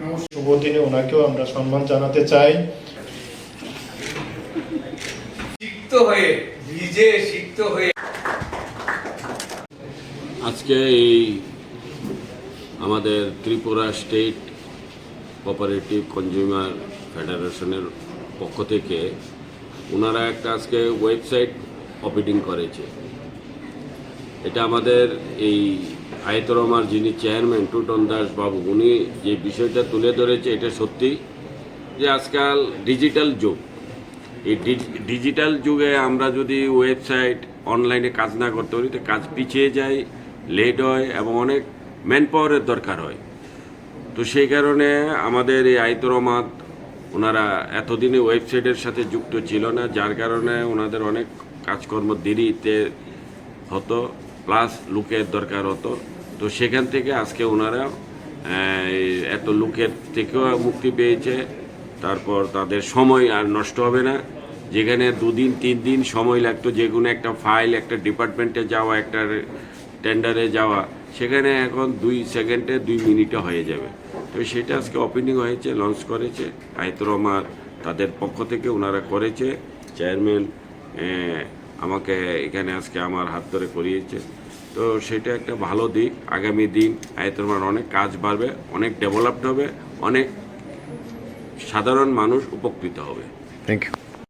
শুভ দিনে ওনাকেও আমরা সম্মান জানাতে চাই। সিক্ত হয়ে ভিজে সিক্ত হয়ে। আজকে এই আমাদের ত্রিপুরা স্টেট কোঅপারেটিভ কনজিউমার ফেডারেশনের পক্ষ থেকে ওনারা একটা আজকে ওয়েবসাইট অপারেটিং করেছে। এটা আমাদের এই আয়তরমার যিনি চেয়ারম্যান টুটন দাস বাবু উনি যে বিষয়টা তুলে ধরেছে, এটা সত্যি যে আজকাল ডিজিটাল যুগ। এই ডিজিটাল যুগে আমরা যদি ওয়েবসাইট অনলাইনে কাজ না করতে পারি, তো কাজ পিছিয়ে যায় লেট হয় এবং অনেক ম্যান পাওয়ারের দরকার হয়। তো সেই কারণে আমাদের এই আয়তরমাত ওনারা এতদিনে ওয়েবসাইটের সাথে যুক্ত ছিল না, যার কারণে ওনাদের অনেক কাজকর্ম দেরিতে হতো। প্লাস লুকের দরকার হতো তো সেখান থেকে আজকে ওনারা এত লুকের থেকেও মুক্তি পেয়েছে। তারপর তাদের সময় আর নষ্ট হবে না। যেখানে দুদিন তিন দিন সময় লাগতো, যে কোনো একটা ফাইল একটা ডিপার্টমেন্টে যাওয়া, একটা টেন্ডারে যাওয়া, সেখানে এখন দুই সেকেন্ডে দুই মিনিটে হয়ে যাবে। তো সেটা আজকে ওপেনিং হয়েছে লঞ্চ করেছে। আয়তরমার তাদের পক্ষ থেকে ওনারা করেছে। চেয়ারম্যান আমাকে এখানে আজকে আমার হাত ধরে করিয়েছে। তো সেটা একটা ভালো দিক। আগামী দিন আয়তরমার অনেক কাজ বাড়বে, অনেক ডেভেলপড হবে, অনেক সাধারণ মানুষ উপকৃত হবে। Thank you